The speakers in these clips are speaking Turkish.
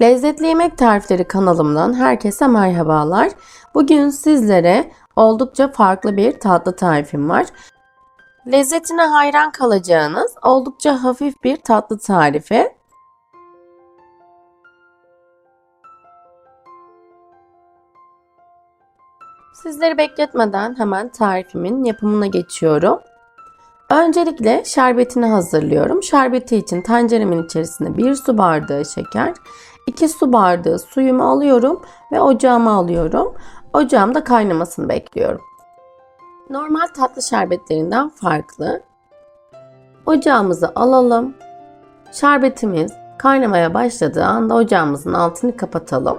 Lezzetli Yemek Tarifleri kanalımdan herkese merhabalar. Bugün sizlere oldukça farklı bir tatlı tarifim var. Lezzetine hayran kalacağınız oldukça hafif bir tatlı tarifi. Sizleri bekletmeden hemen tarifimin yapımına geçiyorum. Öncelikle şerbetini hazırlıyorum. Şerbeti için tenceremin içerisine 1 su bardağı şeker, 2 su bardağı suyumu alıyorum ve ocağıma alıyorum. Ocağımda kaynamasını bekliyorum. Normal tatlı şerbetlerinden farklı. Ocağımızı alalım. Şerbetimiz kaynamaya başladığı anda ocağımızın altını kapatalım.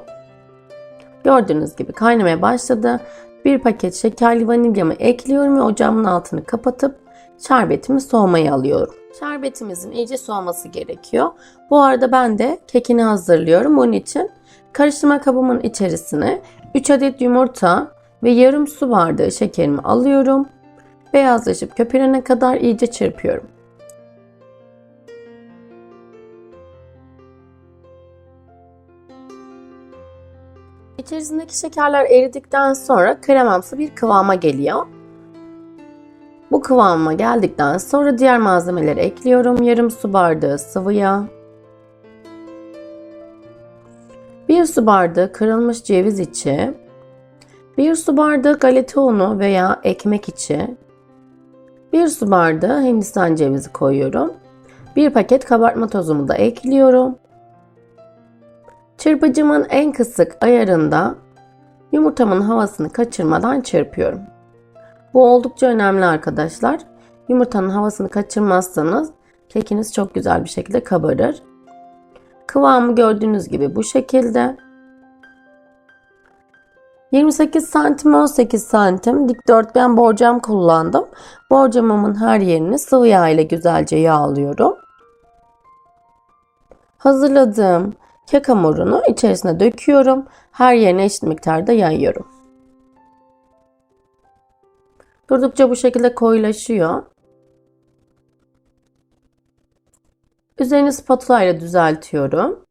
Gördüğünüz gibi kaynamaya başladı. Bir paket şekerli vanilyamı ekliyorum ve ocağımın altını kapatıp şerbetimi soğumaya alıyorum. Şerbetimizin iyice soğuması gerekiyor. Bu arada ben de kekini hazırlıyorum. Bunun için karıştırma kabımın içerisine 3 adet yumurta ve yarım su bardağı şekerimi alıyorum. Beyazlaşıp köpürene kadar iyice çırpıyorum. İçerisindeki şekerler eridikten sonra kremamsı bir kıvama geliyor. Bu kıvama geldikten sonra diğer malzemeleri ekliyorum. Yarım su bardağı sıvı yağ. 1 su bardağı kırılmış ceviz içi. 1 su bardağı galeta unu veya ekmek içi. 1 su bardağı hindistan cevizi koyuyorum. 1 paket kabartma tozumu da ekliyorum. Çırpıcımın en kısık ayarında yumurtamın havasını kaçırmadan çırpıyorum. Bu oldukça önemli arkadaşlar. Yumurtanın havasını kaçırmazsanız kekiniz çok güzel bir şekilde kabarır. Kıvamı gördüğünüz gibi bu şekilde. 28 santim 18 santim dikdörtgen borcam kullandım. Borcamımın her yerini sıvı yağ ile güzelce yağlıyorum. Hazırladığım kek hamurunu içerisine döküyorum. Her yerine eşit miktarda yayıyorum. Durdukça bu şekilde koyulaşıyor. Üzerini spatula ile düzeltiyorum.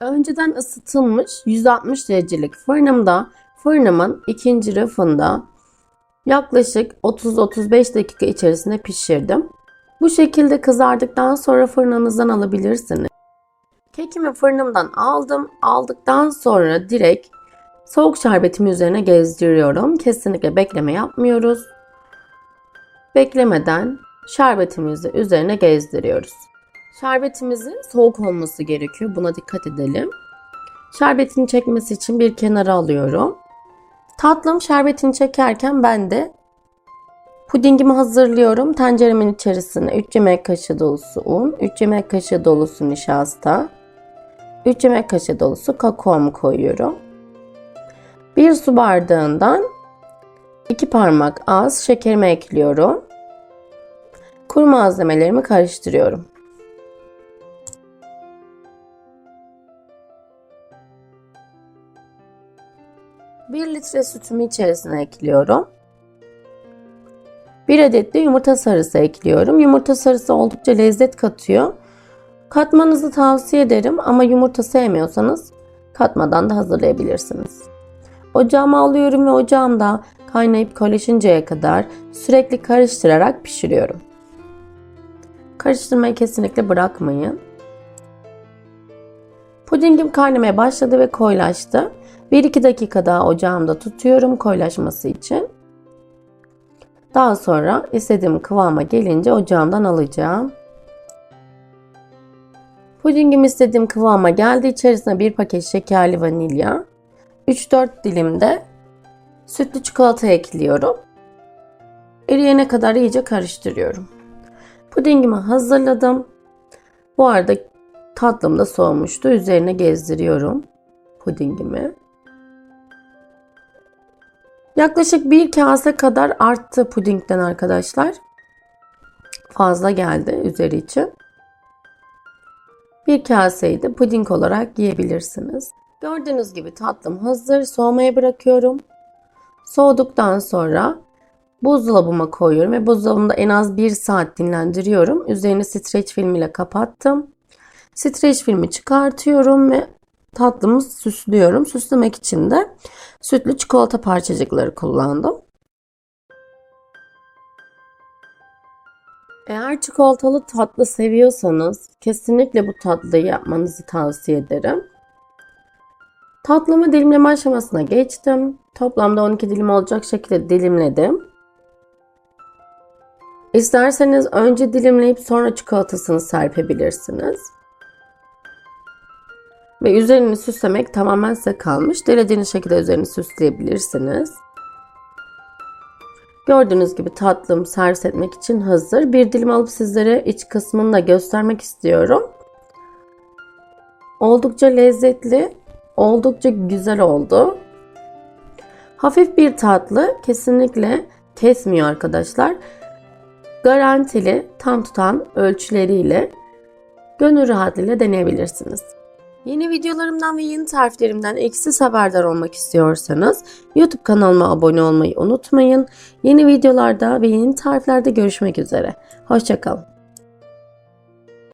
Önceden ısıtılmış 160 derecelik fırınımda fırınımın ikinci rafında yaklaşık 30-35 dakika içerisinde pişirdim. Bu şekilde kızardıktan sonra fırınınızdan alabilirsiniz. Kekimi fırınımdan aldım. Aldıktan sonra direkt soğuk şerbetimi üzerine gezdiriyorum. Kesinlikle bekleme yapmıyoruz. Beklemeden şerbetimizi üzerine gezdiriyoruz. Şerbetimizin soğuk olması gerekiyor. Buna dikkat edelim. Şerbetini çekmesi için bir kenara alıyorum. Tatlım şerbetini çekerken ben de pudingimi hazırlıyorum. Tenceremin içerisine 3 yemek kaşığı dolusu un, 3 yemek kaşığı dolusu nişasta, 3 yemek kaşığı dolusu kakaomu koyuyorum. 1 su bardağından 2 parmak az şekerimi ekliyorum. Kuru malzemelerimi karıştırıyorum. Bir litre sütümü içerisine ekliyorum. Bir adet de yumurta sarısı ekliyorum. Yumurta sarısı oldukça lezzet katıyor. Katmanızı tavsiye ederim ama yumurta sevmiyorsanız katmadan da hazırlayabilirsiniz. Ocağıma alıyorum ve ocağımda kaynayıp kolaşıncaya kadar sürekli karıştırarak pişiriyorum. Karıştırmayı kesinlikle bırakmayın. Pudingim kaynamaya başladı ve koyulaştı. 1-2 dakika daha ocağımda tutuyorum koyulaşması için. Daha sonra istediğim kıvama gelince ocağımdan alacağım. Pudingim istediğim kıvama geldi. İçerisine bir paket şekerli vanilya, 3-4 dilim de sütlü çikolata ekliyorum. Eriyene kadar iyice karıştırıyorum. Pudingimi hazırladım. Bu arada tatlım da soğumuştu. Üzerine gezdiriyorum pudingimi. Yaklaşık bir kase kadar arttı pudingden arkadaşlar. Fazla geldi üzeri için. Bir kaseyi de puding olarak yiyebilirsiniz. Gördüğünüz gibi tatlım hazır. Soğumaya bırakıyorum. Soğuduktan sonra Buzdolabıma koyuyorum ve buzdolabında en az 1 saat dinlendiriyorum. Üzerini streç filmiyle kapattım. Streç filmi çıkartıyorum ve tatlımı süslüyorum. Süslemek için de sütlü çikolata parçacıkları kullandım. Eğer çikolatalı tatlı seviyorsanız kesinlikle bu tatlıyı yapmanızı tavsiye ederim. Tatlımı dilimleme aşamasına geçtim. Toplamda 12 dilim olacak şekilde dilimledim. İsterseniz önce dilimleyip sonra çikolatasını serpebilirsiniz. Ve üzerini süslemek tamamen size kalmış. Dilediğiniz şekilde üzerini süsleyebilirsiniz. Gördüğünüz gibi tatlım servis etmek için hazır. Bir dilim alıp sizlere iç kısmını da göstermek istiyorum. Oldukça lezzetli, oldukça güzel oldu. Hafif bir tatlı kesinlikle kesmiyor arkadaşlar. Garantili, tam tutan ölçüleriyle gönül rahatlığıyla deneyebilirsiniz. Yeni videolarımdan ve yeni tariflerimden eksiz haberdar olmak istiyorsanız YouTube kanalıma abone olmayı unutmayın. Yeni videolarda ve yeni tariflerde görüşmek üzere. Hoşçakalın.